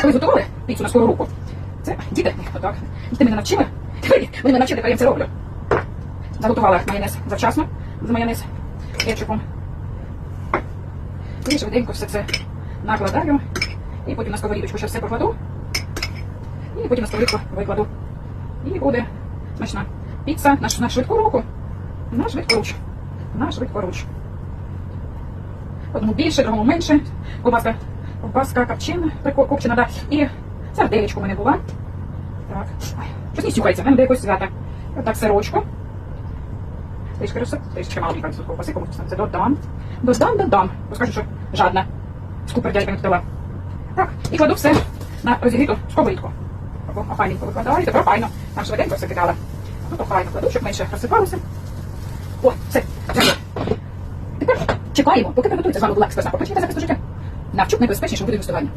Коли готували піцу на скору руку, це діти, отак. Ти мене навчили, ви мене навчили, тепер я це роблю. Заготувала майонез завчасно, з майонез кетчупом. І швиденько все це накладаю. І потім на сковорідочку ще все покладу. І потім на сковорідку викладу. І буде смачна піца на, на швидку руку. На швидку руч. На швидку руч. Одному більше, другому менше. Ковбаска, ковбаска копчена, копчена, да. І сарделечку в мене була. Так. Ой, щось не сюхається, в мене до якогось свята. Отак сирочку. Трішки розсип, трішки мало мені ковбаси, комусь це додам. Додам, додам. Бо скажу, що жадна. Скупер дядька не дала. Так, і кладу все на розігріту сковорідку. Таку охайненько викладаю, тепер охайно. Там швиденько все кидала. Тут охайно кладу, щоб менше розсипалося. О, все. Тепер чекаємо, поки приготується з вами була експресна. Покажіть за життя. Навчу найбезпечніше буде інвестування.